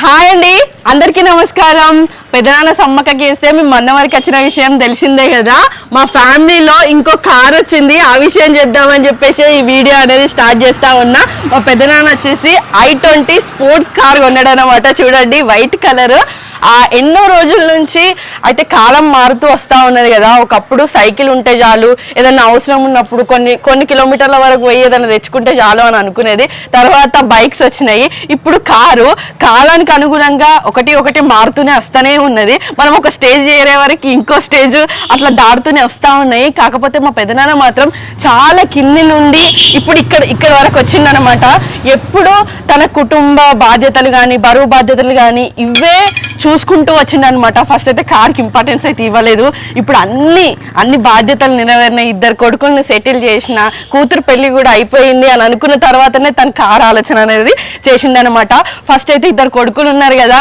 Hi అండి. అందరికీ నమస్కారం. పెదనాన్న సమ్మక్కకి వేస్తే మీ మొన్న వరకు వచ్చిన విషయం తెలిసిందే కదా. మా ఫ్యామిలీలో ఇంకో కార్ వచ్చింది. ఆ విషయం చేద్దామని చెప్పేసి ఈ వీడియో అనేది స్టార్ట్ చేస్తా ఉన్నా. మా పెదనాన్న వచ్చేసి ఐ ట్వంటీ స్పోర్ట్స్ కార్ కొన్నాడు అనమాట చూడండి వైట్ కలర్. ఆ ఎన్నో రోజుల నుంచి అయితే కాలం మారుతూ వస్తూ ఉన్నది కదా. ఒకప్పుడు సైకిల్ ఉంటే చాలు ఏదైనా అవసరం ఉన్నప్పుడు కొన్ని కొన్ని కిలోమీటర్ల వరకు పోయి ఏదైనా తెచ్చుకుంటే చాలు అని అనుకునేది. తర్వాత బైక్స్ వచ్చినాయి. ఇప్పుడు కారు కాలానికి అనుగుణంగా ఒకటి ఒకటి మారుతూనే వస్తూనే ఉన్నది. మనం ఒక స్టేజ్ చేరే వరకు ఇంకో స్టేజ్ అట్లా దాటుతూనే వస్తూ ఉన్నాయి. కాకపోతే మా పెదనాన్న మాత్రం చాలా కింది నుండి ఇప్పుడు ఇక్కడ ఇక్కడ వరకు వచ్చిందనమాట ఎప్పుడు తన కుటుంబ బాధ్యతలు కానీ బరువు బాధ్యతలు కానీ ఇవే చూసుకుంటూ వచ్చిండనమాట. ఫస్ట్ అయితే కార్కి ఇంపార్టెన్స్ అయితే ఇవ్వలేదు. ఇప్పుడు అన్ని అన్ని బాధ్యతలు నెరవేరినాయి ఇద్దరు కొడుకుల్ని సెటిల్ చేసిన కూతురు పెళ్ళి కూడా అయిపోయింది అని అనుకున్న తర్వాతనే తన కార్ ఆలోచన అనేది చేసిందనమాట. ఫస్ట్ అయితే ఇద్దరు కొడుకులు ఉన్నారు కదా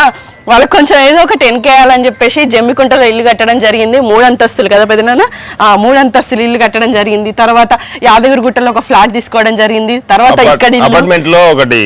వాళ్ళకి కొంచెం ఏదో ఒకటి ఎన్కేయాలని చెప్పేసి జమ్మికుంటలో ఇల్లు కట్టడం జరిగింది. మూడు అంతస్తులు కదా పెదనాన్న? ఆ మూడు అంతస్తులు ఇల్లు కట్టడం జరిగింది. తర్వాత యాదగిరిగుట్టలో ఒక ఫ్లాట్ తీసుకోవడం జరిగింది. తర్వాత ఇక్కడ అపార్ట్మెంట్లో ఒకటి.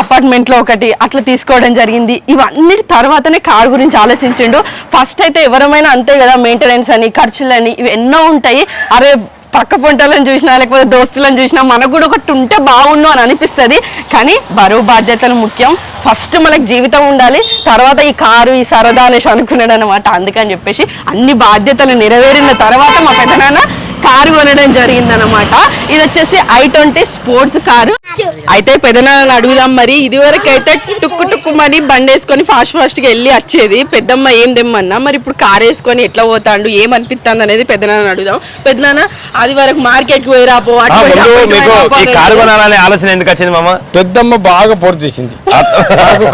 అపార్ట్మెంట్లో ఒకటి. అట్లా తీసుకోవడం జరిగింది. ఇవన్నీ తర్వాతనే కార్ గురించి ఆలోచించిండు. ఫస్ట్ అయితే ఎవరమైనా అంతే కదా మెయింటెనెన్స్ అని ఖర్చులని ఇవి ఎన్నో ఉంటాయి. అరే పక్క పొంటలను చూసినా లేకపోతే దోస్తులను చూసినా మనకు కూడా ఒకటి ఉంటే బాగుండు అని అనిపిస్తుంది. కానీ బరువు బాధ్యతలు ముఖ్యం. ఫస్ట్ మనకు జీవితం ఉండాలి తర్వాత ఈ కారు ఈ సరదా అనేసి అనుకున్నాడు అనమాట అందుకని చెప్పేసి అన్ని బాధ్యతలు నెరవేరిన తర్వాత మా పెద్దనాన్న కారు కొనడం జరిగిందనమాట ఇది వచ్చేసి ఐ ట్వంటీ స్పోర్ట్స్ కారు. అయితే పెద్దనాన్న అడుగుదాం మరి. ఇది వరకు అయితే టుక్కు టుక్కు మరి బండి వేసుకొని ఫాస్ట్ ఫాస్ట్గా వెళ్ళి వచ్చేది. పెద్దమ్మ ఏం తెమ్మన్నా. మరి ఇప్పుడు కార్ వేసుకొని ఎట్లా పోతాడు? ఏమనిపిస్తుంది అనేది పెద్దనాన్న అడుగుదాం. పెద్దనాన్న అది వరకు మార్కెట్కి పోయి రాపో ఈ కారు కొనాలనే ఆలోచన ఎందుకు వచ్చింది మామ? పెద్దమ్మ బాగా పోటీ చేసింది.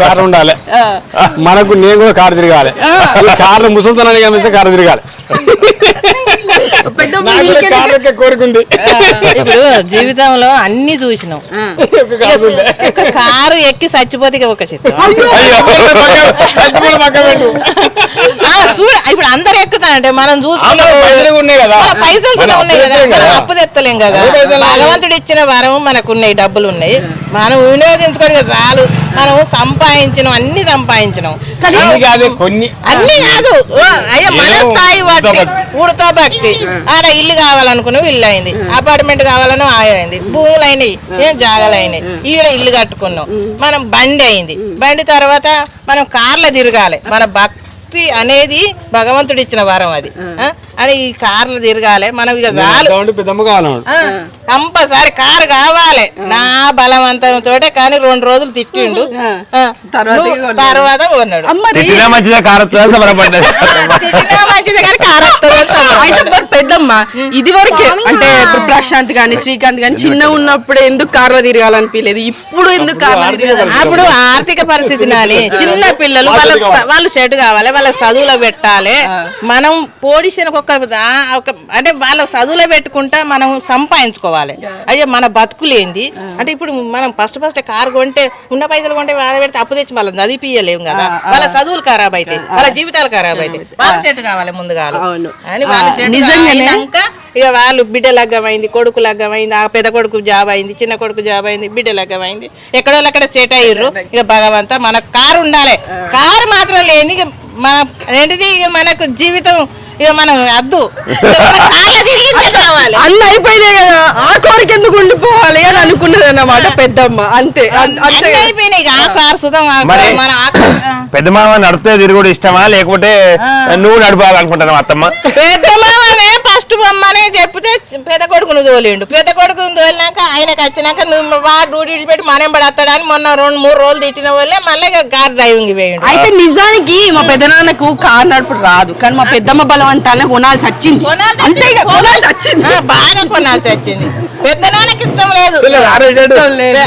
కారు ఉండాలి. మనకు నేను కూడా కారు తిరగాలి. కార్లు ముసలితనాన్ని గమనిస్తే కారు తిరగాలి. పెద్దమ్మ నాకు కూడా నీకెందుకు? కారు ఎక్కే కోరిక ఉంది. ఇప్పుడు జీవితంలో అన్ని చూసినాం. కారు ఉంది. ఒక కారు ఎక్కి చచ్చిపోతే ఒక చిత్రం. చూడ ఇప్పుడు అందరు ఎక్కుతానంటే మనం చూసుకున్న పైసలు ఉన్నాయి కదా. మన పైసలు కూడా మనం ఉన్నాయి కదా అప్పు మనం తెచ్చాం అప్పు తెత్తలేం కదా. భగవంతుడు ఇచ్చిన వరం మనకు ఉన్నాయి డబ్బులు ఉన్నాయి. మనం వినియోగించుకొని చాలు. మనం సంపాదించినాం అన్ని సంపాదించినాం. అన్ని కాదే కొన్ని. అన్ని కాదు. ఓ, అయ్యో మన స్థాయి ఊరితో బట్టి భక్తి. ఊడితో భక్తి ఆడ ఇల్లు కావాలనుకున్నావు ఇల్లు అయింది. అపార్ట్మెంట్ కావాలని అయింది. భూములు అయినాయి. ఏం జాగాలు అయినాయి. ఈడ ఇల్లు కట్టుకున్నాం. మనం బండి అయింది. బండి తర్వాత మనం కార్లో తిరగాలి. మన భక్తి అనేది భగవంతుడు ఇచ్చిన వరం అది. ఆ? అని ఈ కార్లు తిరగాలి. మనం ఇక చాలు కంపల్సరి కారు కావాలి. నా బలవంతంతో కానీ రెండు రోజులు తిట్టిండు. తర్వాత కొన్నాడు. మంచిదే? కానీ కారు. అయితే పెద్దమ్మ ఇది వరకే అంటే ఇప్పుడు ప్రశాంత్ గాని శ్రీకాంత్ గాని చిన్న ఉన్నప్పుడు ఎందుకు కార్లో తిరగాలనిపించలేదు? ఇప్పుడు ఎందుకు కార్లో తిరగాలి అప్పుడు ఆర్థిక పరిస్థితి నాని. చిన్న పిల్లలు వాళ్ళకి వాళ్ళు సెట్ కావాలి వాళ్ళకి చదువులో పెట్టాలి. మనం పోడిషన్ ఒక అంటే వాళ్ళ చదువులో పెట్టుకుంటా మనం సంపాదించుకోవాలి. అయ్యో మన బతుకులేంది. అంటే ఇప్పుడు మనం ఫస్ట్ ఫస్ట్ కారు కొంటే ఉన్న పైసలు కొంటే వాళ్ళ పెడితే అప్పు తెచ్చి వాళ్ళని చదివిపియలేము కదా. వాళ్ళ చదువులు ఖరాబ్ అవుతాయి వాళ్ళ జీవితాలు ఖరాబ్ అవుతాయి వాళ్ళ సెట్ కావాలి ముందుగా. అని వాళ్ళ ఇక వాళ్ళు బిడ్డ లగ్గమైంది కొడుకు లగ్గమైంది ఆ పెద్ద కొడుకు జాబ్ అయింది చిన్న కొడుకు జాబ్ అయింది బిడ్డ లగ్గమైంది. ఎక్కడో అక్కడ సెట్ అయ్యారు ఇక భగవంత మన కారు ఉండాలి. కారు మాత్రం లేని ఇక మన ఏంటిది ఇక మనకు జీవితం ఇక మనం అద్దు. అన్ని అయిపోయినాయి కదా ఆ కోరిక ఎందుకు ఉండిపోవాలి అని అనుకున్నది అన్నమాట పెద్దమ్మ. అంతే అంతే. అయిపోయినాయి ఆ కారు సుతం మన. పెద్ద మామ నడిపితే తిరుగుడు ఇష్టమా? లేకపోతే నువ్వు నడపాలనుకుంటున్నావు అత్తమ్మ? పెద్ద మామనే ఫస్ట్ చెప్తే పెద్ద కొడుకును తోలిండు. పెద్ద కొడుకును తోలినాక ఆయనకి వచ్చినాక నువ్వు వా డ్యూటీ పెట్టి మనం పడతాడని మొన్న రెండు మూడు రోజులు తిట్టిన వాళ్ళే మళ్ళీ ఇక కార్ డ్రైవింగ్ వేయండి అయితే నిజానికి మా పెద్దనాన్నకు కార్ నడుపుడు రాదు. కానీ మా పెద్దమ్మ బలవంతాన కొనాల్సి వచ్చింది. అంతే ఇక కొనాల్సి వచ్చింది. బాగా కొనాల్సి వచ్చింది. పెద్ద నాన్నకి ఇష్టం లేదు.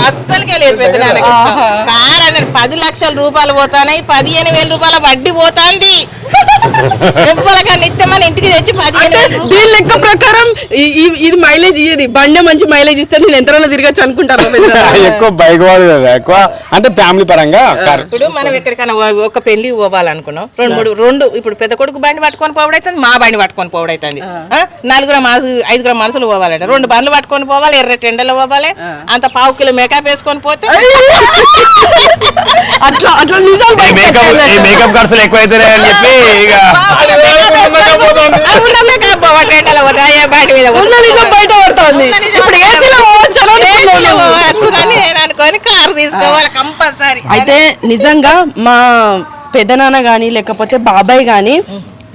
అస్సలకే లేదు పెద్ద నాన్నకి ఇష్టం. కార్ అనేది పది లక్షల రూపాయలు పోతానాయి పదిహేను వేల రూపాయల వడ్డీ పోతాంది. ఎవ్వరికన్నా నిత్యమని ఇంటికి తెచ్చి పదిహేను దీని లెక్క ప్రకారం ఇది మైలేజ్ ఇయ్యది. బండి మంచి మైలేజ్ ఇస్తే నేను ఎంతలో తిరగచ్చు అనుకుంటారు. ఎక్కువ బైక్ వాడు కదా ఎక్కువ అంటే ఫ్యామిలీ పరంగా ఇప్పుడు మనం ఎక్కడికైనా ఒక పెళ్ళి పోవాలనుకున్నాం. రెండు మూడు రెండు ఇప్పుడు పెద్ద కొడుకు బండి పట్టుకొని పోవడైతుంది మా బండి పట్టుకొని పోవడైతుంది. నలుగురు ఐదుగురు మనసులు పోవాలంటే. రెండు బండ్లు పట్టుకొని పోవాలి ఎర్రటి ఎండలో పోవాలి అంత పావు కిలో మేకప్ వేసుకొని పోతే అట్లా అట్లా నిజాలు మేకప్. మేకప్ ఖర్చులు ఎక్కువైతున్నాయి అని చెప్పి ఇక makeup పోవాలి, ఎండలో పోతే, అయ్యే బయట మీద పోతే. ఉన్న నిజం బయట పడుతోంది. ఇప్పుడు ఏసీలో నేను అనుకొని కారు తీసుకోవాలి కంపల్సరీ. అయితే నిజంగా మా పెదనాన్న కానీ లేకపోతే బాబాయ్ కానీ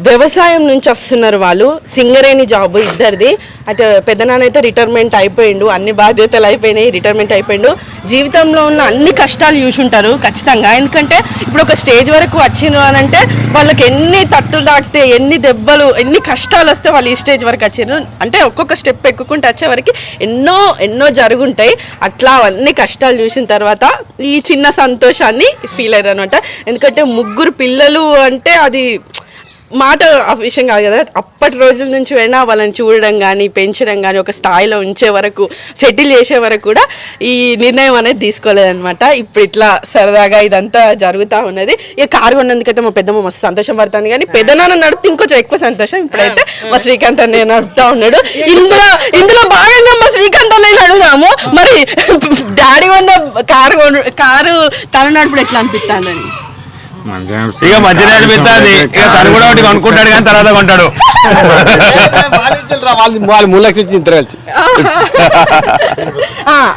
వ్యవసాయం నుంచి వస్తున్నారు వాళ్ళు. సింగరేణి జాబ్ ఇద్దరిది. అయితే పెద్దనాన్న అయితే రిటైర్మెంట్ అయిపోయిండు. అన్ని బాధ్యతలు అయిపోయినాయి రిటైర్మెంట్ అయిపోయిండు. జీవితంలో ఉన్న అన్ని కష్టాలు చూసుంటారు ఖచ్చితంగా. ఎందుకంటే ఇప్పుడు ఒక స్టేజ్ వరకు వచ్చిండ్రు అని అంటే వాళ్ళకి ఎన్ని తట్టులు దాటితే ఎన్ని దెబ్బలు ఎన్ని కష్టాలు వస్తే వాళ్ళు ఈ స్టేజ్ వరకు వచ్చిండ్రు. అంటే ఒక్కొక్క స్టెప్ ఎక్కుకుంటే వచ్చే వరకు ఎన్నో ఎన్నో జరుగుంటాయి. అట్లా అన్ని కష్టాలు చూసిన తర్వాత ఈ చిన్న సంతోషాన్ని ఫీల్ అయ్యారు అనమాట ఎందుకంటే ముగ్గురు పిల్లలు అంటే అది మాట ఆ విషయం కాదు కదా. అప్పటి రోజుల నుంచి అయినా వాళ్ళని చూడడం కానీ పెంచడం కానీ ఒక స్థాయిలో ఉంచే వరకు సెటిల్ చేసే వరకు కూడా ఈ నిర్ణయం అనేది తీసుకోలేదన్నమాట. ఇప్పుడు ఇట్లా సరదాగా ఇదంతా జరుగుతూ ఉన్నది. ఇక కారు కొన్నందుకైతే మా పెద్దమ్మ మస్తు సంతోషం పడుతుంది. కానీ పెద్దనాన్న నడిపితే ఇంకొంచెం ఎక్కువ సంతోషం. ఇప్పుడైతే మా శ్రీకాంత్ అన్నయ్య నడుపుతా ఉన్నాడు. ఇందులో ఇందులో భాగంగా మా శ్రీకాంత్ అన్నయ్య అడుగుదాము మరి డాడీ ఉన్న కారు కారు తను నడుపుడు ఎట్లా అనిపిస్తుందని ఇక మధ్యలో అనిపిస్తుంది. ఇక తను కూడా ఒకటి కొనుక్కుంటాడు కానీ తర్వాత కొంటాడు. వాళ్ళు వాళ్ళు మూడు లక్షలు ఇచ్చి కలిసి.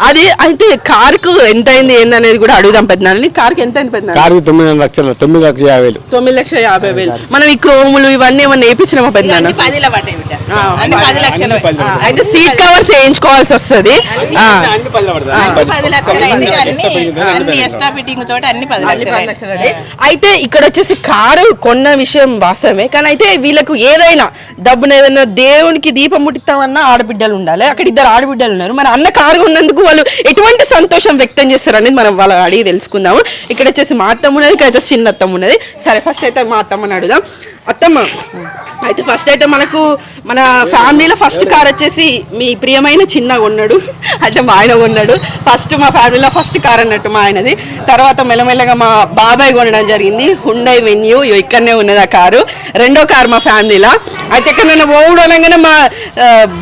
అది అయితే కారుకు ఎంత అయింది ఏందనేది కూడా అడుగుదాం పెద్దనాన్ని కారుకి ఎంత అయింది పెద్దనాన్న? కారుకి తొమ్మిది లక్షలు తొమ్మిది లక్షల యాభై వేలు. తొమ్మిది లక్షల యాభై వేలు. మనం ఈ క్రోములు ఇవన్నీ ఏమన్నా వేయించినామా పెద్దనాన్న? అయితే సీట్ కవర్స్ వేయించుకోవాల్సి వస్తుంది. ఆ, అన్ని పది లక్షలు అయింది అన్ని అన్ని ఎక్స్ట్రా ఫిట్టింగ్ తోటి అన్ని పది లక్షలు. అయింది. అయితే ఇక్కడ వచ్చేసి కారు కొన్న విషయం వాస్తవమే. కానీ అయితే వీళ్ళకు ఏదైనా డబ్బును ఏదైనా దేవునికి దీపం ముట్టిస్తామన్నా ఆడబిడ్డలు ఉండాలి. అక్కడ ఇద్దరు ఆడబిడ్డలు ఉన్నారు. మన అన్న కారు ఉన్నందుకు వాళ్ళు ఎటువంటి సంతోషం వ్యక్తం చేస్తారు అనేది మనం వాళ్ళ అడిగి తెలుసుకుందాము. ఇక్కడ వచ్చేసి మా అత్తమ్మ ఉన్నది ఇక్కడ వచ్చేసి చిన్న అత్తమ్మ ఉన్నది. సరే ఫస్ట్ అయితే మా అత్తమ్మని అడుగుదాం. అత్తమ్మ. అయితే ఫస్ట్ అయితే మనకు మన ఫ్యామిలీలో ఫస్ట్ కార్ వచ్చేసి మీ ప్రియమైన చిన్న ఉన్నాడు అంటే మా ఆయన ఉన్నాడు ఫస్ట్ మా ఫ్యామిలీలో ఫస్ట్ కార్ అన్నట్టు మా ఆయనది. తర్వాత మెల్లమెల్లగా మా బాబాయ్ కొనడం జరిగింది. హుండై వెన్యూ ఇక్కడనే ఉన్నది ఆ కారు రెండో కారు మా ఫ్యామిలీలో అయితే ఎక్కడైనా ఓవుడు అనగానే మా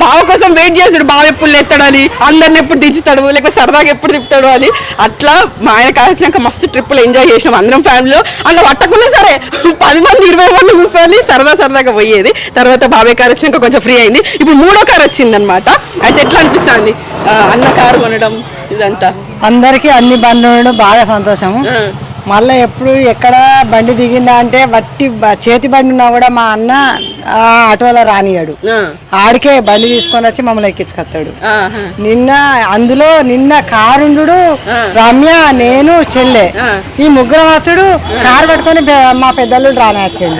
బావ కోసం వెయిట్ చేస్తాడు. బావ ఎప్పుడు లేస్తాడని. అందరిని ఎప్పుడు దించుతాడు. లేకపోతే సరదాగా ఎప్పుడు తిప్పుతాడు అని. అట్లా మా ఆయన కాల్చినాక మస్తు ట్రిప్పులు ఎంజాయ్ చేసినాం. అందరం ఫ్యామిలీలో అలా పట్టకుండా సరే. పది మంది ఇరవై మంది కూర్చొని సరదా సరదాగా పోయేది. తర్వాత బాబాయ్ కార్ వచ్చినాక కొంచెం ఫ్రీ అయింది. ఇప్పుడు మూడో కార్ వచ్చింది అనమాట అయితే ఎట్లా అనిపిస్తుంది? అన్న కారు కొనడం ఇదంతా. అందరికీ అన్ని బండ్లు బాగా సంతోషము. మళ్ళీ ఎప్పుడు ఎక్కడ బండి దిగిందా అంటే వట్టి చేతి బండి ఉన్నా కూడా మా అన్న ఆ ఆటోలో రానియాడు. ఆడికే బండి తీసుకొని వచ్చి మమ్మల్ని ఎక్కించుకొస్తాడు. నిన్న అందులో నిన్న కారుండు రమ్య నేను చెల్లె. ఈ ముగ్గురు వచ్చుడు కారు పట్టుకొని మా పెద్దలు రాని వచ్చాడు.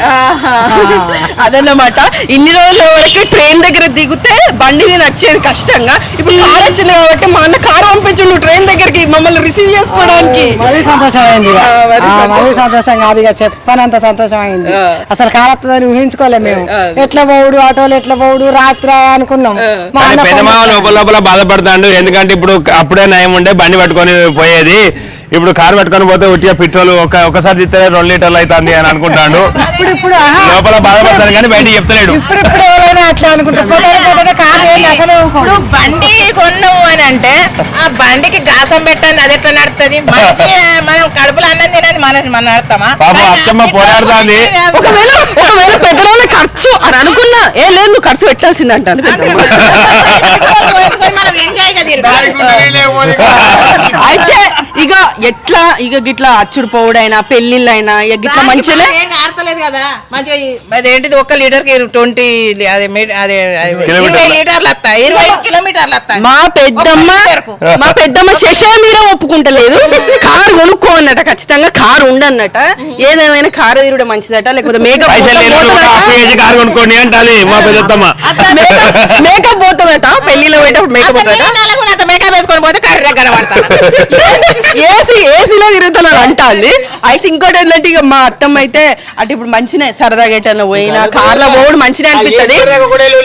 అదన్నమాట. ఇన్ని రోజుల వరకు ట్రైన్ దగ్గర దిగితే బండి మీద వచ్చేది కష్టంగా. ఇప్పుడు కార్ వచ్చింది కాబట్టి మా అన్న కారు పంపించు ట్రైన్ దగ్గరికి మమ్మల్ని రిసీవ్ చేసుకోవడానికి. మరీ సంతోషం అయింది ఇక. ఆ, మరీ ఆ, సంతోషం. కాదు ఇక చెప్పనంత సంతోషం అయింది. అసలు కారత్తదని ఊహించుకోలేము మేము. ఎట్లా పోవుడు ఆటోలు ఎట్లా పోవుడు రాత్రి అనుకున్నాం మా అన్న లోపల లోపల బాధపడతాడు ఎందుకంటే ఇప్పుడు అప్పుడే నయం ఉండే బండి పట్టుకొని పోయేది ఇప్పుడు కారు పట్టుకొని పోతే ఉట్టిగా పెట్రోల్ ఒక ఒకసారి తిస్తే రెండు లీటర్లు అవుతుంది అని అనుకుంటాడు. ఇప్పుడు ఇప్పుడు ఆహా, లోపల బాధపడతాడు కానీ బయట చెప్తలేడు. ఇప్పుడు ఇప్పుడు ఎవరైనా అట్లా అనుకుంటారు. పొద్దున పొద్దున కారు ఏంది అసలు ఊరుకోడు. ఇప్పుడు బండి కొన్నావు అని అంటే ఆ బండికి గాసం పెట్టండి అది ఎట్లా నడుతుంది మంచి మనం కడుపులో అన్నం తినని మనం మనం నడతామా? పాపం కానీ అత్తమ్మ పోరాడుతోంది. ఒకవేళ ఒకవేళ ఖర్చు అని అనుకున్నా ఏ లేదు నువ్వు ఖర్చు పెట్టాల్సిందే అంటాను పెద్దమ్మ. పెట్రోల్ పోసుకొని మనం ఎంజాయ్గా అయితే ఇక ఎట్లా ఇక గిట్లా అచ్చుడు పోవుడైనా పెళ్ళిళ్ళైనా ఇక గిట్లా మంచిగా ఏం ఆడతలేదు కదా. మంచిగా అదేంటిది ఒక్క లీటర్కి ట్వంటీ అదే మీ- అదే. ఇరవై లీటర్లు వస్తాయి ఇరవై కిలోమీటర్లు వస్తాయి. మా పెద్దమ్మ. మా పెద్దమ్మ శశా మీద ఒప్పుకుంటలేదు. కారు కొనుక్కో అన్నట ఖచ్చితంగా కారు ఉండన్నట. ఏదేమైనా కారు తీరుడు మంచిదట లేకపోతే మేకప్ కారు కొనుక్కోండి అంటాలి మా పెద్దమ్మ. మేకప్ పోతుందట పెళ్ళిలో పోయేటప్పుడు మేకప్ పోతుందట. మేకప్ వేసుకొని పోతే కర్రె కనబడతాను ఏసీ ఏసీలో తిరుగుతున్నారు అంటాంది అయితే ఇంకోటి ఏంటంటే ఇక మా అత్తమ్మ అయితే అటు ఇప్పుడు మంచినే సరదాగా ఎటన్నా పోయినా కార్లో పోవడం మంచినే అనిపిస్తుంది.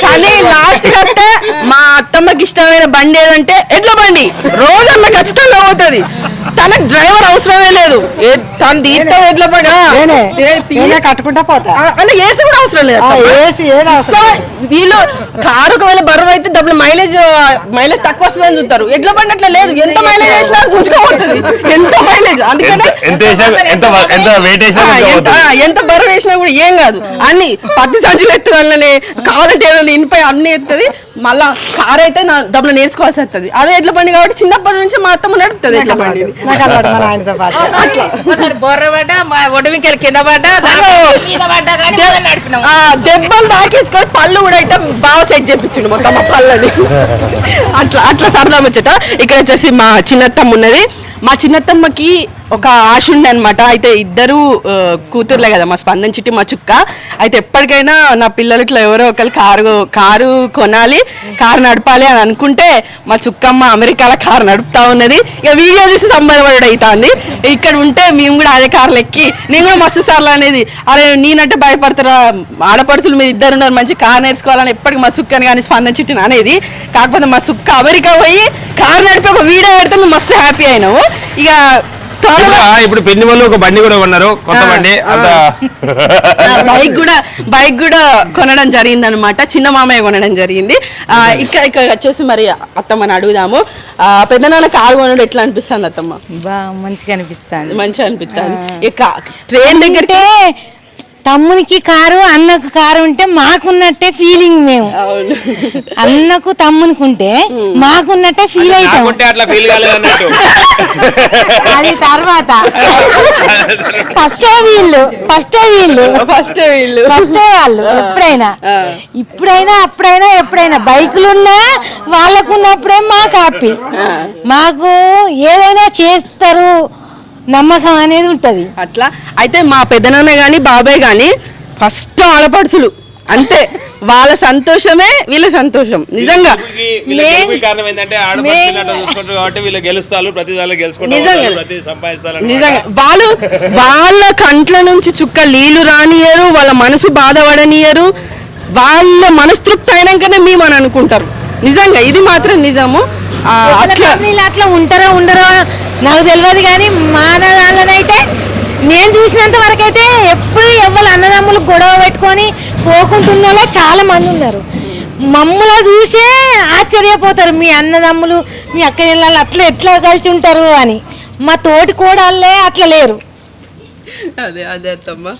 కానీ లాస్ట్ కట్టే మా అత్తమ్మకి ఇష్టమైన బండి ఏదంటే ఎడ్ల బండి. రోజన్నా ఖచ్చితంగా పోతుంది. తనకు డ్రైవర్ అవసరమే లేదు. తను తీస్తుంది ఎడ్ల బండి ఆ, నేనే. ఏ- తీ- నేనే కట్టుకుంటా పోతా. ఏసీ కూడా అవసరం లేదు. ఏసీ ఏది అవసరం ఇష్టం. వీళ్ళు కారు ఒకవేళ బరువు అయితే డబ్బులు మైలేజ్ మైలేజ్ తక్కువ వస్తుందని చూస్తారు. ఎడ్ల బండి అట్లా లేదు. ఎంత మైలేజ్ వేసినా గుంజుకోబోతుంది ఎంత మైలేజ్? అందుకనే ఎంత- బరువు వేసినా కూడా ఏం కాదు. అన్ని పత్తి సంచులు ఎత్తుంది అందులోనే కావాలంటే ఇనిపై అన్ని ఎత్తుంది. మళ్ళా కార్ అయితే నా డబ్బులు నేర్చుకోవాల్సి వస్తుంది. అదే ఎడ్ల బండి కాబట్టి చిన్నప్పటి నుంచి మా అత్తమ్మ నడుపుతుంది ఎడ్ల బండి. నాకు అలవాటు మా నాయనతో పాటు. కొందరు బొర్ర పడ్డా మా ఒడిమికెళ్ళి కింద పడ్డా దెబ్బలు తాకించుకొని పళ్ళు కూడా అయితే బాగా సెట్ చేపించిండు మొత్తం మా పళ్ళని. అట్లా అట్లా సరదా ముచ్చట. ఇక్కడ వచ్చేసి మా చిన్నత్తమ్మ ఉన్నది మా చిన్నత్తమ్మకి ఒక ఆశ ఉండే అనమాట అయితే ఇద్దరు కూతుర్లే కదా మా స్పందన చిట్టి మా చుక్క. అయితే ఎప్పటికైనా నా పిల్లలు ఇట్లా ఎవరో ఒకరు కారు కారు కొనాలి కారు నడపాలి అని అనుకుంటే మా చుక్కమ్మ అమెరికాలో కారు నడుపుతా ఉన్నది. ఇక వీడియో చూసి సంబరపడు అవుతుంది ఇక్కడ ఉంటే మేము కూడా అదే కార్లు ఎక్కి నేను కూడా మస్తు సార్లు అనేది అరే నేనంటే భయపడతారా? ఆడపడుచులు మీరు ఇద్దరు ఉన్నారు మంచి కార్ నేర్చుకోవాలని ఎప్పటికి మా సుక్కని కానీ స్పందన చిట్టిని అనేది. కాకపోతే మా సుక్క అమెరికా పోయి కార్ నడిపి ఒక వీడియో పెడితే మేము మస్తు హ్యాపీ అయినాము ఇక ఇప్పుడు పెళ్ళి వాళ్ళు ఒక బండి కూడా కొన్నారు. కొత్త బండి బైక్ కూడా బైక్ కూడా కొనడం జరిగింది అనమాట చిన్న మామయ్య కొనడం జరిగింది. ఆ, ఇక్కడ ఇక్కడ వచ్చేసి మరి అత్తమ్మని అడుగుదాము. ఆ, పెద్దనాన్న కారు కొనడం ఎట్లా అనిపిస్తుంది అత్తమ్మ? బా మంచిగా అనిపిస్తుంది. మంచిగా అనిపిస్తుంది. ఇక ట్రైన్ దగ్గరికి తమ్మునికి కారు అన్నకు కారు ఉంటే మాకున్నట్టే ఫీలింగ్ మేము. అన్నకు తమ్మునికి ఉంటే మాకున్నట్టే ఫీల్ అవుతాం. అది తర్వాత. ఫస్టే వీళ్ళు ఫస్టే వీళ్ళు. ఫస్ట్ వీళ్ళు. ఫస్టే వాళ్ళు ఎప్పుడైనా. ఇప్పుడైనా అప్పుడైనా ఎప్పుడైనా బైకులు ఉన్నా వాళ్ళకున్నప్పుడే మాకు హ్యాపీ మాకు ఏదైనా చేస్తారు నమ్మకం అనేది ఉంటది. అట్లా? అయితే మా పెద్దనాన్న గాని బాబాయ్ గాని ఫస్ట్ ఆడపడుచులు. అంతే. వాళ్ళ సంతోషమే వీళ్ళ సంతోషం. నిజంగా. కారణం ఏంటంటే కాబట్టి వీళ్ళు గెలుస్తారు ప్రతి దానిలో గెలుచుకుంటారు నిజంగా. ప్రతి సంపాదిస్తారు నిజంగా. వాళ్ళు వాళ్ళ కంట్ల నుంచి చుక్క నీళ్ళు రానియరు వాళ్ళ మనసు బాధపడనియరు వాళ్ళ మనస్తృప్తి అయినాకనే మేము అని అనుకుంటారు. నిజంగా ఇది మాత్రం నిజము. అట్లా. అట్లా ఉంటారో ఉండరో నాకు తెలియదు కానీ మా దానిలోనైతే నేను చూసినంత వరకు అయితే ఎప్పుడు ఎవరు అన్నదమ్ములు గొడవ పెట్టుకొని పోకుంటున్న వాళ్ళే చాలా మంది ఉన్నారు. మమ్మల్ని చూసే ఆశ్చర్యపోతారు మీ అన్నదమ్ములు మీ అక్క ఇళ్ళ అట్లా ఎట్లా కలిసి ఉంటారు? అని. మా తోటి కూడా అట్లా లేరు. అదే అదే అత్తమ్మా.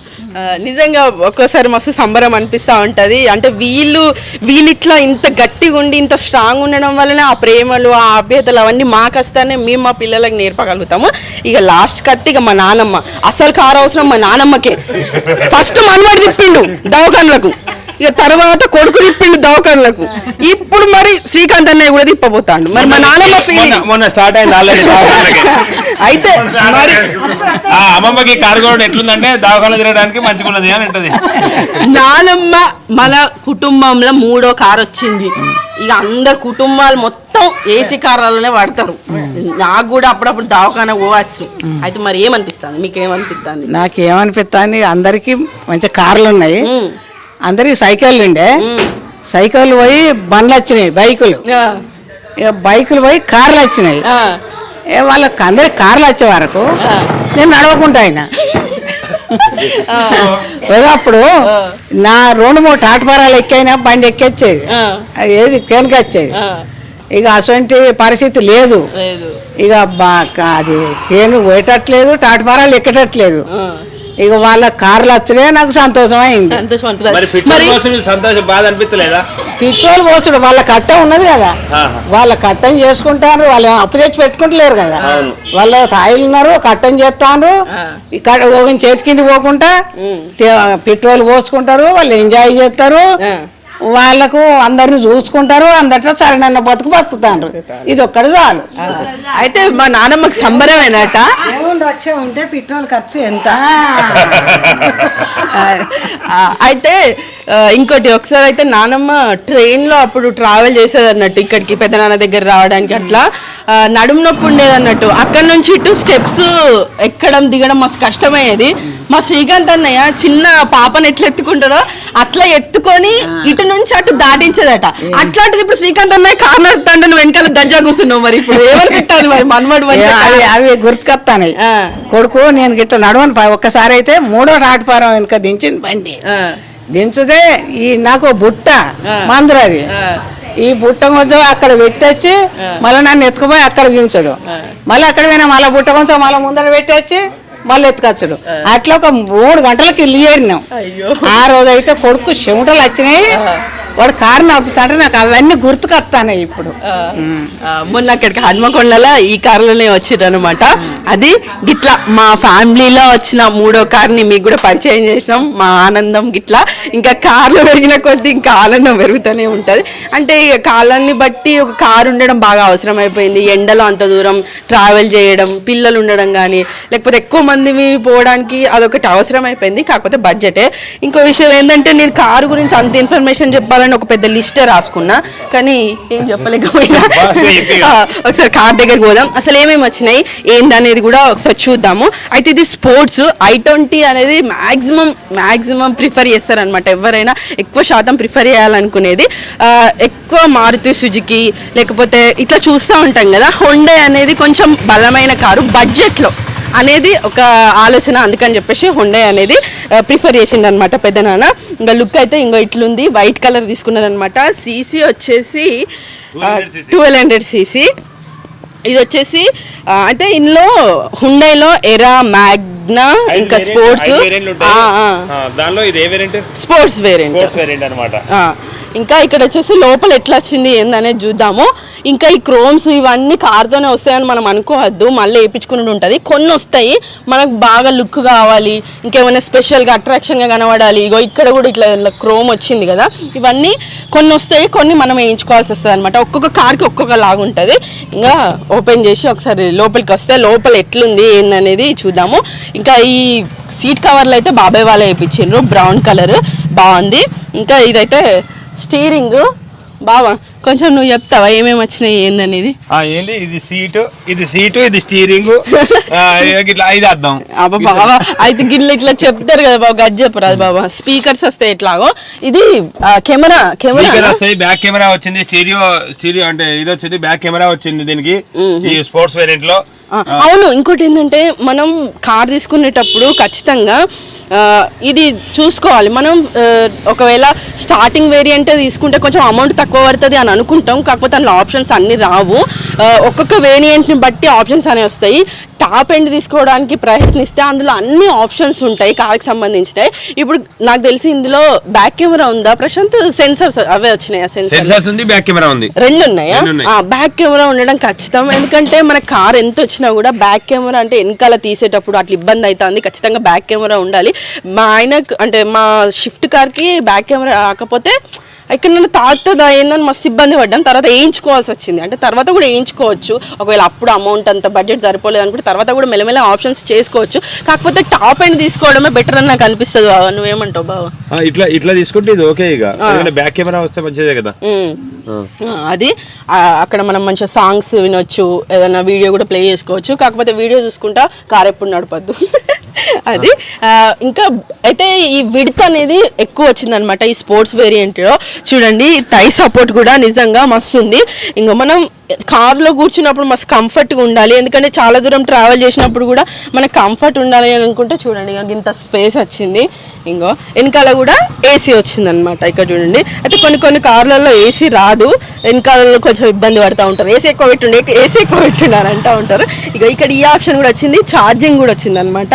నిజంగా ఒక్కోసారి మస్తు సంబరం అనిపిస్తూ ఉంటుంది. అంటే వీళ్ళు వీళ్ళిట్లా ఇంత గట్టిగా ఉండి ఇంత స్ట్రాంగ్ ఉండడం వల్లనే ఆ ప్రేమలు ఆ అభ్యతలు అవన్నీ మాకు వస్తానే మేము మా పిల్లలకు నేర్పగలుగుతాము. ఇక లాస్ట్ కత్తి ఇక మా నానమ్మ. అసలు కారు అవసరం మా నానమ్మకే. ఫస్ట్ మనవాడు తిప్పిండు దవాఖాన్లకు ఇక తర్వాత కొడుకు తిప్పిండు దవాఖాన్లకు. ఇప్పుడు మరి శ్రీకాంత్ అన్నయ్య కూడా తిప్పబోతాడు. మరి మా నానమ్మ మొన్న ఫీలింగ్ మొన్న స్టార్ట్ అయింది ఆల్రెడీ అయితే మరి ఆ అమ్మమ్మకి కారు కూడా ఎట్లుందంటే దవాఖాన తిరగడానికి మంచిగా ఉన్నది అని ఉంటుంది నానమ్మ మన కుటుంబంలో మూడో కార్ వచ్చింది. ఇక అందరు కుటుంబాలు మొత్తం ఏసీ కార్లలోనే పడతారు. నాకు కూడా అప్పుడప్పుడు దవాఖాన పోవచ్చు. అయితే మరి ఏమనిపిస్తుంది? మీకు ఏమనిపిస్తుంది నాకేమనిపిస్తుంది? అందరికి మంచి కార్లు ఉన్నాయి. అందరికి సైకిల్ ఉండే సైకిల్ పోయి బండ్లు వచ్చినాయి బైకులు. బైకులు పోయి కార్లు వచ్చినాయి. వాళ్ళకి అందరికి కార్లు వచ్చే వరకు నేను నడవకుంటా ఆయన. అప్పుడు నా రెండు మూడు టాటపరాలు ఎక్కైనా బండి ఎక్కొచ్చేది. ఏది కేనుకొచ్చేది ఇక అటువంటి పరిస్థితి లేదు. ఇక అది కేను పోయేటట్లేదు టాటపరాలు ఎక్కటట్లేదు. ఇక వాళ్ళ కార్లు వచ్చినాయి నాకు సంతోషం అయింది సంతోషం మరి అనిపిస్తుంది పెట్రోల్ బాధ అనిపించలేదా పోసుడు వాళ్ళ కట్ట ఉన్నది కదా. వాళ్ళ కట్టం చేసుకుంటారు వాళ్ళు అప్పు తెచ్చి పెట్టుకుంటలేరు కదా. వాళ్ళు తాయిలు ఉన్నారు కట్టం చేస్తాను ఇక్కడ చేతి కింద పోకుండా పెట్రోల్ పోసుకుంటారు వాళ్ళు ఎంజాయ్ చేస్తారు. వాళ్ళకు అందరిని చూసుకుంటారు అందరిలో సరైన బతుకు బతుకుతారు ఇది ఒక్కటి చాలు. అయితే మా నానమ్మకి సంబరమేనట? రక్ష ఉంటే పెట్రోల్ ఖర్చు ఎంత? అయితే ఇంకోటి ఒకసారి అయితే నానమ్మ ట్రైన్లో అప్పుడు ట్రావెల్ చేసేది అన్నట్టు ఇక్కడికి పెద్ద నాన్న దగ్గర రావడానికి అట్లా నడుము నొప్పి ఉండేది అన్నట్టు అక్కడ నుంచి ఇటు స్టెప్స్ ఎక్కడం దిగడం మస్తు కష్టమయ్యేది. మా శ్రీకాంత్ అన్నయ్య చిన్న పాపను ఎట్లా ఎత్తుకుంటారో అట్లా ఎత్తుకొని ఇటు నుంచి అటు దాటించేదట. అట్లాంటిది ఇప్పుడు శ్రీకాంత్ అన్నయ్య కార్ నడుపుతాంటే నువ్వు వెనకాల దర్జా కూర్చున్నావు మరి ఇప్పుడు. ఎవరు పెట్టాలి మరి? మన్మడు అవి ఆ. కొడుకు నేను గిట్ల నడవను. ఒక్కసారి అయితే మూడో రాటుపారం వెనుక దించింది బండి. దించుదే ఈ నాకు బుట్ట మందులు అది. ఈ బుట్ట కొంచెం అక్కడ పెట్టొచ్చి మళ్ళీ నన్ను ఎత్తుకుపోయి అక్కడ దించడు. మళ్ళీ అక్కడ పోయినా మళ్ళీ బుట్ట కొంచెం మళ్ళీ ముందర పెట్టొచ్చి మళ్ళీ ఎత్తుకొచ్చుడు. అట్లా ఒక మూడు గంటలకు ఇల్లు చేరినాం ఆ రోజు అయితే కొడుకు చెమటలు వచ్చినాయి. వాడు కారు నడుపుతాంటే నాకు అవన్నీ గుర్తుకొస్తాను ఇప్పుడు. మొన్న అక్కడికి హన్మకొండలో ఈ కార్లోనే వచ్చిరనమాట అది గిట్లా మా ఫ్యామిలీలో వచ్చిన మూడో కార్ని మీకు కూడా పరిచయం చేసినాం మా ఆనందం గిట్లా. ఇంకా కార్లు పెరిగిన కొద్దీ ఇంకా ఆనందం పెరుగుతూనే ఉంటుంది. అంటే ఇక కాలాన్ని బట్టి ఒక కారు ఉండడం బాగా అవసరం అయిపోయింది ఎండలో అంత దూరం ట్రావెల్ చేయడం పిల్లలు ఉండడం కానీ లేకపోతే ఎక్కువ మంది పోవడానికి అదొకటి అవసరం అయిపోయింది కాకపోతే బడ్జెటే. ఇంకో విషయం ఏంటంటే నేను కారు గురించి అంత ఇన్ఫర్మేషన్ చెప్పాలి చెప్పాలని ఒక పెద్ద లిస్టే రాసుకున్నా కానీ ఏం చెప్పలేకపోయినా. ఒకసారి కార్ దగ్గరికి పోదాం. అసలు ఏమేమి వచ్చినాయి ఏందనేది కూడా ఒకసారి చూద్దాము. అయితే ఇది స్పోర్ట్స్ ఐ ట్వంటీ అనేది మాక్సిమం మాక్సిమం ప్రిఫర్ చేస్తారనమాట ఎవరైనా ఎక్కువ శాతం ప్రిఫర్ చేయాలనుకునేది. ఎక్కువ మారుతి సుజుకి లేకపోతే ఇట్లా చూస్తూ ఉంటాం కదా హొండే అనేది కొంచెం బలమైన కారు బడ్జెట్లో అనేది ఒక ఆలోచన అందుకని చెప్పేసి హుండే అనేది ప్రిఫర్ చేసిండు అనమాట పెద్ద నాన్న. ఇంకా లుక్ అయితే ఇంకో ఇట్లుంది వైట్ కలర్ తీసుకున్నారనమాట సీసీ వచ్చేసి ట్వెల్వ్ హండ్రెడ్ సీసీ ఇది వచ్చేసి అంటే ఇందులో హుండైలో ఎరా మ్యాగ్నా ఇంకా స్పోర్ట్స్ దానిలో ఇది ఏ variant sports variant sports variant అనమాట ఇంకా ఇక్కడ వచ్చేసి లోపల ఎట్లా వచ్చింది ఏందనేది చూద్దాము. ఇంకా ఈ క్రోమ్స్ ఇవన్నీ కార్తోనే వస్తాయని మనం అనుకోవద్దు మళ్ళీ వేయించుకుని ఉంటుంది. కొన్ని వస్తాయి మనకు బాగా లుక్ కావాలి ఇంకేమైనా స్పెషల్గా అట్రాక్షన్గా కనబడాలి. ఇగో ఇక్కడ కూడా ఇట్లా ఇట్లా క్రోమ్ వచ్చింది కదా ఇవన్నీ కొన్ని వస్తాయి కొన్ని మనం వేయించుకోవాల్సి వస్తుంది అనమాట ఒక్కొక్క కార్కి ఒక్కొక్క లాగా ఉంటుంది. ఇంకా ఓపెన్ చేసి ఒకసారి లోపలికి వస్తే లోపల ఎట్లుంది ఏందనేది చూద్దాము. ఇంకా ఈ సీట్ కవర్లు అయితే బాబాయ్ వాళ్ళే వేయించిండ్రు బ్రౌన్ కలర్ బాగుంది. ఇంకా ఇదైతే స్టీరింగ్ బాగా కొంచెం నువ్వు చెప్తావా? ఏమేమి వచ్చినాయి ఏందనేది? ఏంటి ఇది సీటు ఇది సీటు ఇది స్టీరింగ్. ఇట్లా ఇది అర్థం. అబ్బా బాబా అయితే గిట్ల ఇట్లా చెప్తారు కదా బాబా గది చెప్పరాదు బాబా. స్పీకర్స్ వస్తే ఎట్లాగో. ఇది కెమెరా కెమెరా వస్తాయి బ్యాక్ కెమెరా వచ్చింది స్టీరియో స్టీరియో అంటే ఇది వచ్చింది బ్యాక్ కెమెరా వచ్చింది దీనికి ఈ స్పోర్ట్స్ వేరియంట్లో అవును ఇంకోటి ఏంటంటే మనం కార్ తీసుకునేటప్పుడు ఖచ్చితంగా ఇది చూసుకోవాలి. మనం ఒకవేళ స్టార్టింగ్ వేరియంట్ తీసుకుంటే కొంచెం అమౌంట్ తక్కువ పడుతుంది అని అనుకుంటాం. కాకపోతే అందులో ఆప్షన్స్ అన్ని రావు. ఒక్కొక్క వేరియంట్ని బట్టి ఆప్షన్స్ అనేవి వస్తాయి. టాప్ ఎండ్ తీసుకోవడానికి ప్రయత్నిస్తే అందులో అన్ని ఆప్షన్స్ ఉంటాయి కార్కి సంబంధించినవి. ఇప్పుడు నాకు తెలిసి ఇందులో బ్యాక్ కెమెరా ఉందా? ప్రశాంత్ సెన్సర్స్ అవే వచ్చినాయి? సెన్సర్ సెన్సార్స్ ఉంది బ్యాక్ కెమెరా ఉంది. రెండు ఉన్నాయా? బ్యాక్ కెమెరా ఉండడం ఖచ్చితం. ఎందుకంటే మన కార్ ఎంత వచ్చినా కూడా బ్యాక్ కెమెరా అంటే వెనకాల తీసేటప్పుడు అట్లా ఇబ్బంది అవుతుంది. ఖచ్చితంగా బ్యాక్ కెమెరా ఉండాలి. మా ఆయనకు అంటే మా షిఫ్ట్ కార్కి బ్యాక్ కెమెరా రాకపోతే ఇక్కడ నన్ను తాగుతుందా ఏందని మస్తు ఇబ్బంది పడ్డాం తర్వాత వేయించుకోవాల్సి వచ్చింది. అంటే తర్వాత కూడా వేయించుకోవచ్చు ఒకవేళ అప్పుడు అమౌంట్ అంత బడ్జెట్ సరిపోలేదు అనుకుంటే తర్వాత కూడా మెల్లమెల్ల ఆప్షన్స్ చేసుకోవచ్చు. కాకపోతే టాప్ ఎండ్ తీసుకోవడమే బెటర్ అని నాకు అనిపిస్తుంది బావ. నువ్వేమంటావు బావ? ఇట్లా ఇట్లా తీసుకుంటే ఇది ఓకే ఇక. బ్యాక్ కెమెరా వస్తే మంచిదే కదా. ఉమ్. ఆ. ఆ, అది ఆ, అక్కడ మనం మంచిగా సాంగ్స్ వినొచ్చు ఏదైనా వీడియో కూడా ప్లే చేసుకోవచ్చు. కాకపోతే వీడియో చూసుకుంటా కార్ ఎప్పుడు నడపద్దు. అది ఆ, ఇంకా అయితే ఈ విడత్ అనేది ఎక్కువ వచ్చిందనమాట ఈ స్పోర్ట్స్ వేరియంట్లో చూడండి టై సపోర్ట్ కూడా నిజంగా మస్తు ఉంది. ఇంకా మనం కార్లో కూర్చున్నప్పుడు మస్తు కంఫర్ట్గా ఉండాలి. ఎందుకంటే చాలా దూరం ట్రావెల్ చేసినప్పుడు కూడా మనకు కంఫర్ట్ ఉండాలి అని అనుకుంటే చూడండి ఇంత స్పేస్ వచ్చింది. ఇంకో వెనకాల కూడా ఏసీ వచ్చిందనమాట ఇక్కడ చూడండి. అయితే కొన్ని కొన్ని కార్లలో ఏసీ రాదు. వెనకాలలో కొంచెం ఇబ్బంది పడుతూ ఉంటారు. ఏసీ ఎక్కువ పెట్టుండే ఏసీ ఎక్కువ పెట్టుండారు అంటూ ఉంటారు. ఇక ఇక్కడ ఈ ఆప్షన్ కూడా వచ్చింది ఛార్జింగ్ కూడా వచ్చిందనమాట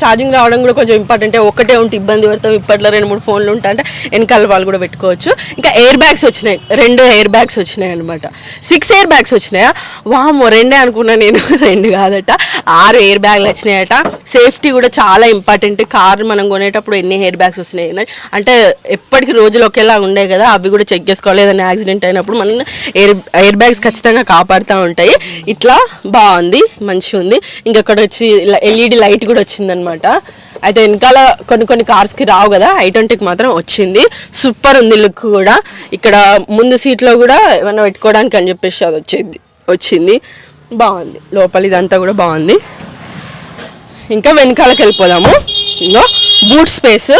ఛార్జింగ్ రావడం కూడా కొంచెం ఇంపార్టెంట్ ఒక్కటే ఉంటే ఇబ్బంది పడతాం. ఇప్పట్లో రెండు మూడు ఫోన్లు ఉంటా అంటే వెనకాల వాళ్ళు కూడా పెట్టుకోవచ్చు. ఇంకా ఎయిర్ బ్యాగ్స్ వచ్చినాయి. రెండు ఎయిర్ బ్యాగ్స్ వచ్చినాయి అనమాట సిక్స్ ఎయిర్ బ్యాగ్స్ వచ్చినాయా? వామో రెండే అనుకున్నా నేను. రెండు కాదట. ఆరు ఎయిర్ బ్యాగ్లు వచ్చినాయట. సేఫ్టీ కూడా చాలా ఇంపార్టెంట్ కార్ మనం కొనేటప్పుడు ఎన్ని ఎయిర్ బ్యాగ్స్ వస్తున్నాయి? అంటే ఎప్పటికీ రోజులు ఒకేలా ఉండే కదా. అవి కూడా చెక్ చేసుకోవాలి. ఏదైనా యాక్సిడెంట్ అయినప్పుడు మనం ఎయిర్ ఎయిర్ బ్యాగ్స్ ఖచ్చితంగా కాపాడుతూ ఉంటాయి. ఇట్లా బాగుంది. మంచిగా ఉంది ఇంకొకటి వచ్చి ఎల్ఈడి లైట్ కూడా వచ్చిందనమాట. అయితే వెనకాల కొన్ని కొన్ని కార్స్కి రావు కదా ఐ ట్వంటీకి మాత్రం వచ్చింది. సూపర్ ఉంది లుక్ కూడా. ఇక్కడ ముందు సీట్లో కూడా ఏమన్నా పెట్టుకోవడానికి అని చెప్పేసి అది వచ్చింది వచ్చింది. బాగుంది. లోపల ఇదంతా కూడా బాగుంది. ఇంకా వెనకాలకి వెళ్ళిపోదాము. ఇంకో బూట్ స్పేస్.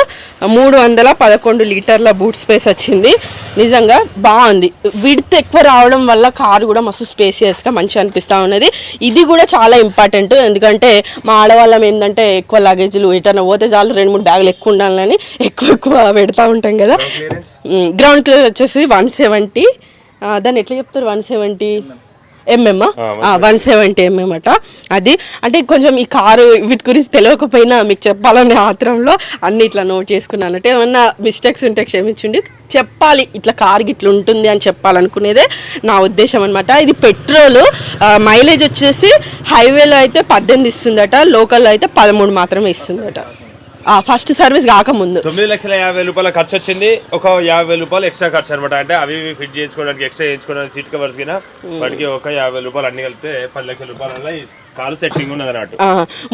మూడు వందల పదకొండు లీటర్ల బూట్ స్పేస్ వచ్చింది. నిజంగా బాగుంది. విడ్త్ ఎక్కువ రావడం వల్ల కారు కూడా మస్తు స్పేసియస్గా మంచిగా అనిపిస్తూ ఉన్నది. ఇది కూడా చాలా ఇంపార్టెంట్ ఎందుకంటే మా ఆడవాళ్ళం ఏంటంటే ఎక్కువ లగేజ్లు ఎటన్నా పోతే చాలు రెండు మూడు బ్యాగులు ఎక్కువ ఉండాలని ఎక్కువ ఎక్కువ పెడతా ఉంటాం కదా. గ్రౌండ్ క్లియర్ వచ్చేసి వన్ సెవెంటీ దాన్ని ఎట్లా చెప్తారు? One seventy MM one seventy MM అట. అది అంటే కొంచెం ఈ కారు వీటి గురించి తెలియకపోయినా మీకు చెప్పాలనే ఆత్రంలో అన్ని ఇట్లా నోట్ చేసుకున్నాను అంటే ఏమన్నా మిస్టేక్స్ ఉంటే క్షమించండి. చెప్పాలి ఇట్లా కారు ఇట్లా ఉంటుంది అని చెప్పాలనుకునేదే నా ఉద్దేశం అనమాట ఇది పెట్రోల్ మైలేజ్ వచ్చేసి హైవేలో అయితే పద్దెనిమిది ఇస్తుందట లోకల్లో అయితే పదమూడు మాత్రమే ఇస్తుందట. ఫస్ట్ సర్వీస్ కాకముందు. తొమ్మిది లక్షల యాభై రూపాయల ఖర్చు వచ్చింది ఒక యాభై వేల రూపాయలు ఎక్స్ట్రా ఖర్చు అనమాట అంటే అవి ఇవి ఫిట్ చేయించుకోవడానికి ఎక్స్ట్రా చేయించుకోవడానికి సీట్ కవర్స్ కింద వాటికి ఒక యాభై రూపాయలు అన్ని కలిపితే పది లక్షల రూపాయల కారు సెట్టింగ్ ఉన్నది అన్నట్టు.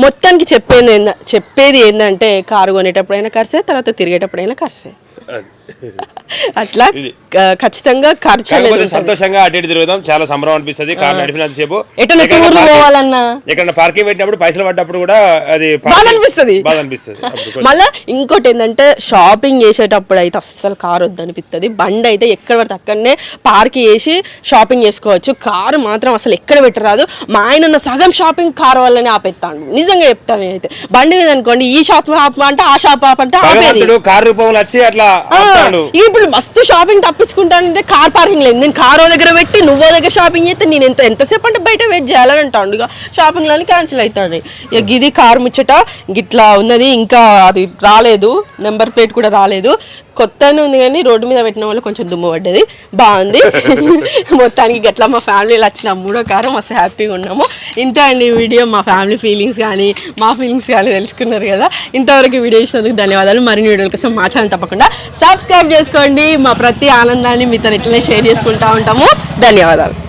మొత్తానికి చెప్పేది ఏంద చెప్పేది ఏంటంటే కారు కొనేటప్పుడైనా ఖర్చే తర్వాత తిరిగేటప్పుడైనా ఖర్చే అట్లా ఖచ్చితంగా ఖర్చు అనేది. సంతోషంగా అటు ఇటు తిరుగుదాం. చాలా సంబరం అనిపిస్తుంది. కారు నడిపినంత సేపు. ఎటన్నా టూర్లు పోవాలన్నా. ఎక్కడ పార్కింగ్ పెట్టినప్పుడు పైసలు పడ్డప్పుడు కూడా అది బాధ అనిపిస్తుంది. బాధ అనిపిస్తుంది. మళ్ళా ఇంకోటి ఏంటంటే షాపింగ్ చేసేటప్పుడు అయితే అస్సలు కారు వద్దనిపిస్తుంది బండి అయితే ఎక్కడ పడితే అక్కడనే పార్క్ చేసి షాపింగ్ చేసుకోవచ్చు. కారు మాత్రం అసలు ఎక్కడ పెట్టరాదు. మా ఆయన ఉన్న సగం షాపింగ్ కారు వల్లనే ఆపేస్తాను నిజంగా చెప్తాను నేనైతే. బండి మీద అనుకోండి ఈ షాప్ ఆప అంటే ఆ షాప్ భగవంతుడు కారు రూపంలో వచ్చి అట్లా. ఇప్పుడు మస్తు షాపింగ్ తప్పించుకుంటానంటే కార్ పార్కింగ్ లేదు. నేను కారో దగ్గర పెట్టి నువ్వో దగ్గర షాపింగ్ చేస్తే నేను ఎంత ఎంతసేపు అంటే బయట వెయిట్ చేయాలని అంటాను ఇక షాపింగ్లని క్యాన్సిల్ అవుతాను ఇక ఇది కార్ ముచ్చట గిట్లా ఉన్నది. ఇంకా అది రాలేదు. నెంబర్ ప్లేట్ కూడా రాలేదు. కొత్తనే ఉంది కానీ రోడ్డు మీద పెట్టిన వల్ల కొంచెం దుమ్ము పడ్డది. బాగుంది. మొత్తానికి గట్లా మా ఫ్యామిలీలో వచ్చిన. మూడో కారం మస్తు హ్యాపీగా ఉన్నాము. ఇంత అండి ఈ వీడియో మా ఫ్యామిలీ ఫీలింగ్స్ కానీ మా ఫీలింగ్స్ కానీ తెలుసుకున్నారు కదా. ఇంతవరకు వీడియో ఇచ్చినందుకు ధన్యవాదాలు. మరిన్ని వీడియోల కోసం మా ఛానల్ తప్పకుండా సబ్స్క్రైబ్ చేసుకోండి. మా ప్రతి ఆనందాన్ని మీతో ఇట్లనే షేర్ చేసుకుంటా ఉంటాము. ధన్యవాదాలు.